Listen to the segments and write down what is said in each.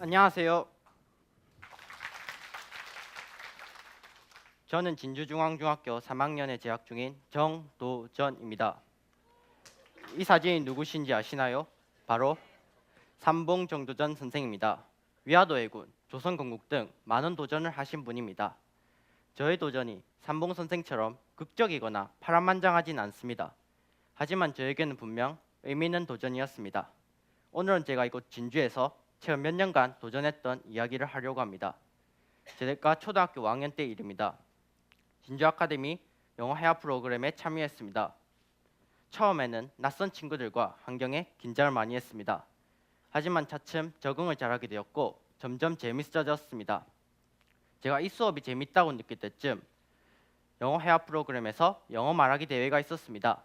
안녕하세요. 저는 진주중앙중학교 3학년에 재학 중인 정도전입니다. 이 사진이 누구신지 아시나요? 바로 삼봉 정도전 선생입니다. 위화도해군, 조선건국 등 많은 도전을 하신 분입니다. 저의 도전이 삼봉 선생처럼 극적이거나 파란만장하진 않습니다. 하지만 저에게는 분명 의미 있는 도전이었습니다. 오늘은 제가 이곳 진주에서 최근 몇 년간 도전했던 이야기를 하려고 합니다. 제가 초등학교 5학년 때 일입니다. 진주 아카데미 영어 회화 프로그램에 참여했습니다. 처음에는 낯선 친구들과 환경에 긴장을 많이 했습니다. 하지만 차츰 적응을 잘하게 되었고 점점 재밌어졌습니다. 제가 이 수업이 재밌다고 느낄 때쯤 영어 회화 프로그램에서 영어 말하기 대회가 있었습니다.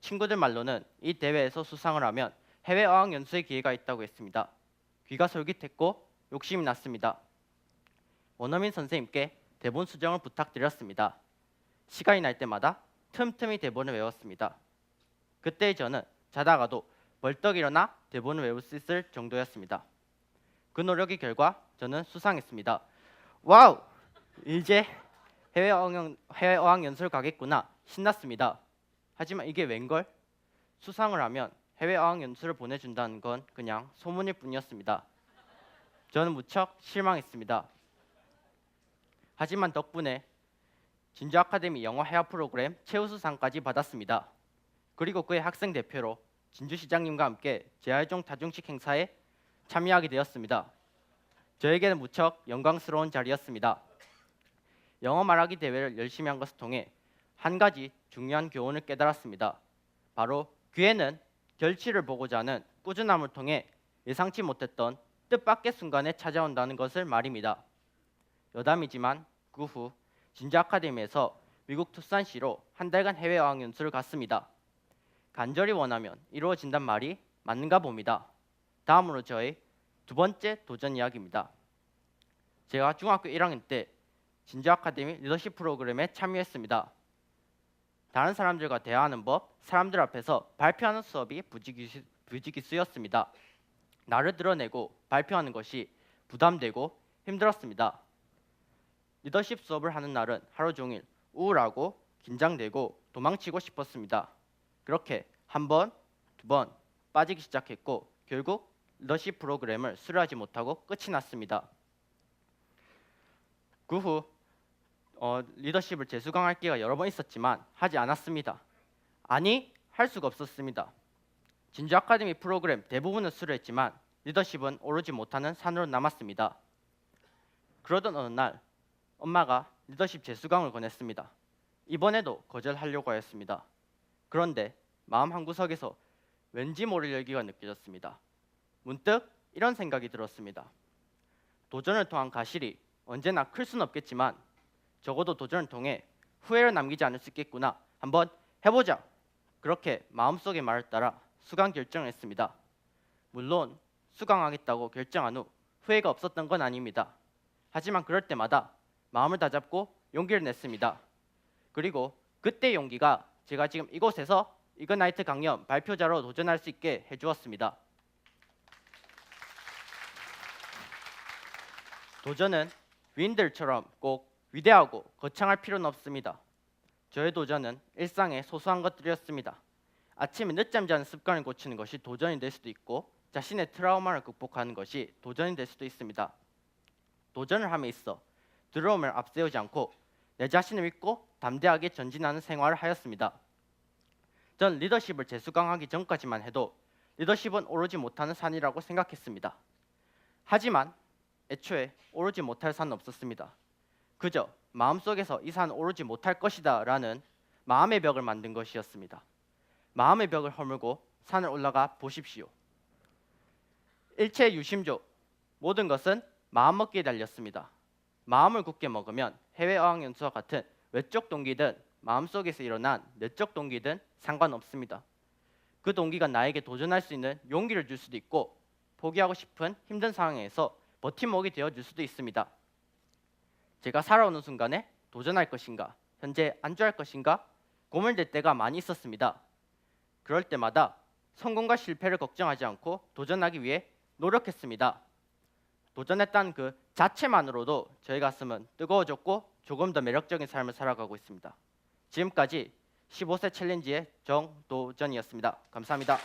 친구들 말로는 이 대회에서 수상을 하면 해외 어학 연수의 기회가 있다고 했습니다. 귀가 솔깃했고 욕심이 났습니다. 원어민 선생님께 대본 수정을 부탁드렸습니다. 시간이 날 때마다 틈틈이 대본을 외웠습니다. 그때 저는 자다가도 벌떡 일어나 대본을 외울 수 있을 정도였습니다. 그 노력의 결과 저는 수상했습니다. 와우! 이제 해외 어학, 해외 어학 연수를 가겠구나 신났습니다. 하지만 이게 웬걸? 수상을 하면 해외 어학 연수를 보내준다는 건 그냥 소문일 뿐이었습니다. 저는 무척 실망했습니다. 하지만 덕분에 진주 아카데미 영어 회화 프로그램 최우수상까지 받았습니다. 그리고 그의 학생 대표로 진주 시장님과 함께 재활종 다중식 행사에 참여하게 되었습니다. 저에게는 무척 영광스러운 자리였습니다. 영어 말하기 대회를 열심히 한 것을 통해 한 가지 중요한 교훈을 깨달았습니다. 바로 귀에는 결실을 보고자 하는 꾸준함을 통해 예상치 못했던 뜻밖의 순간에 찾아온다는 것을 말입니다. 여담이지만 그 후 진주 아카데미에서 미국 투싼시로 한 달간 해외 어학 연수를 갔습니다. 간절히 원하면 이루어진단 말이 맞는가 봅니다. 다음으로 저의 두 번째 도전 이야기입니다. 제가 중학교 1학년 때 진주 아카데미 리더십 프로그램에 참여했습니다. 다른 사람들과 대화하는 법, 사람들 앞에서 발표하는 수업이 부지기수, 부지기수였습니다. 나를 드러내고 발표하는 것이 부담되고 힘들었습니다. 리더십 수업을 하는 날은 하루 종일 우울하고 긴장되고 도망치고 싶었습니다. 그렇게 한 번, 두 번 빠지기 시작했고 결국 리더십 프로그램을 수료하지 못하고 끝이 났습니다. 그후 어, 리더십을 재수강할 기회가 여러 번 있었지만 하지 않았습니다. 아니 할 수가 없었습니다. 진주 아카데미 프로그램 대부분은 수료했지만 리더십은 오르지 못하는 산으로 남았습니다. 그러던 어느 날 엄마가 리더십 재수강을 권했습니다. 이번에도 거절하려고 하였습니다. 그런데 마음 한구석에서 왠지 모를 열기가 느껴졌습니다. 문득 이런 생각이 들었습니다. 도전을 통한 가실이 언제나 클 수는 없겠지만 적어도 도전을 통해 후회를 남기지 않을 수 있겠구나. 한번 해보자. 그렇게 마음속의 말을 따라 수강 결정을 했습니다. 물론 수강하겠다고 결정한 후 후회가 없었던 건 아닙니다. 하지만 그럴 때마다 마음을 다잡고 용기를 냈습니다. 그리고 그때 용기가 제가 지금 이곳에서 이그나이트 강연 발표자로 도전할 수 있게 해주었습니다. 도전은 윈들처럼 꼭 위대하고 거창할 필요는 없습니다. 저의 도전은 일상의 소소한 것들이었습니다. 아침에 늦잠 자는 습관을 고치는 것이 도전이 될 수도 있고 자신의 트라우마를 극복하는 것이 도전이 될 수도 있습니다. 도전을 함에 있어 두려움을 앞세우지 않고 내 자신을 믿고 담대하게 전진하는 생활을 하였습니다. 전 리더십을 재수강하기 전까지만 해도 리더십은 오르지 못하는 산이라고 생각했습니다. 하지만 애초에 오르지 못할 산은 없었습니다. 그저 마음속에서 이 산 오르지 못할 것이다 라는 마음의 벽을 만든 것이었습니다. 마음의 벽을 허물고 산을 올라가 보십시오. 일체 유심조 모든 것은 마음먹기에 달렸습니다. 마음을 굳게 먹으면 해외 어학 연수와 같은 외적 동기든 마음속에서 일어난 내적 동기든 상관없습니다. 그 동기가 나에게 도전할 수 있는 용기를 줄 수도 있고 포기하고 싶은 힘든 상황에서 버팀목이 되어 줄 수도 있습니다. 제가 살아오는 순간에 도전할 것인가, 현재 안주할 것인가 고민될 때가 많이 있었습니다. 그럴 때마다 성공과 실패를 걱정하지 않고 도전하기 위해 노력했습니다. 도전했다는 그 자체만으로도 저희 가슴은 뜨거워졌고 조금 더 매력적인 삶을 살아가고 있습니다. 지금까지 15세 챌린지의 정도전이었습니다. 감사합니다.